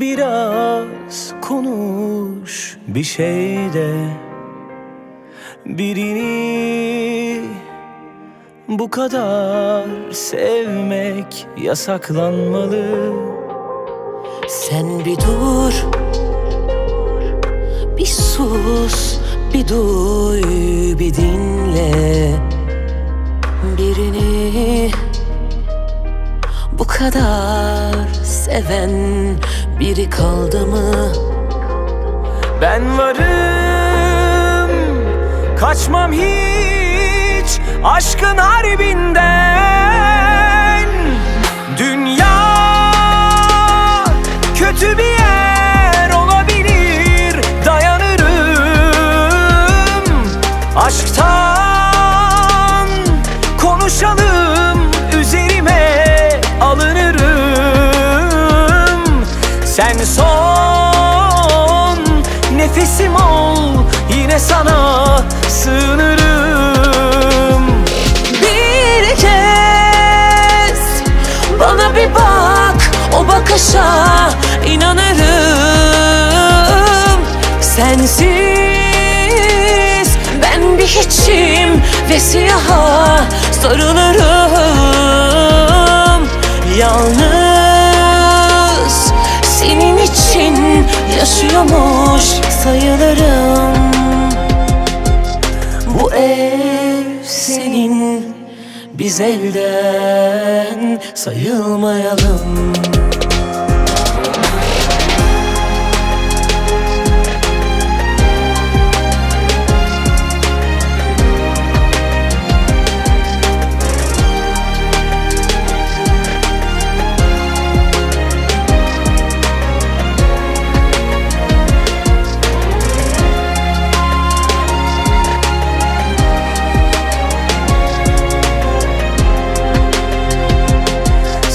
Biraz konuş bir şeyde Birini bu kadar sevmek yasaklanmalı. Sen bir dur Bir sus Bir duy Bir dinle. Birini Bu kadar Seven Biri kaldı mı? Ben varım. Kaçmam hiç. Aşkın harbinden Bakışa inanırım. Sensiz Ben bir hiçim Ve siyaha sarılırım. Yalnız Senin için Yaşıyormuş sayılırım. Bu ev senin Biz elden sayılmayalım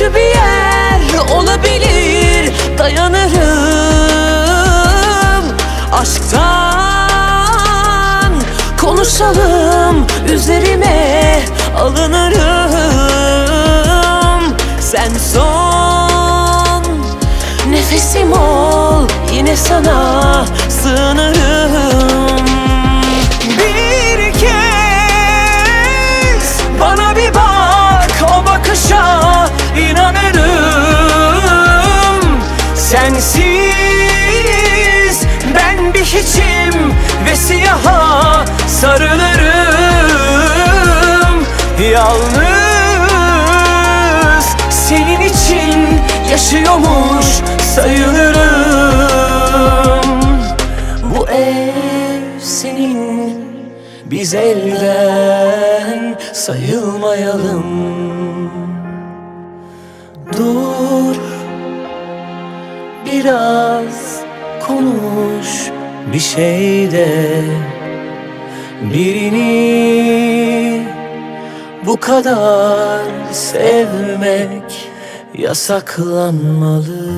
Kötü bir yer olabilir. Dayanırım Aşktan. Konuşalım Üzerime alınırım. Sen son. Nefesim ol Yine sana sığınırım Sensiz ben bir hiçim ve siyaha sarılırım. Yalnız senin için yaşıyormuş sayılırım. Bu ev senin Biz elden sayılmayalım Biraz konuş bir şeyde birini bu kadar sevmek yasaklanmalı.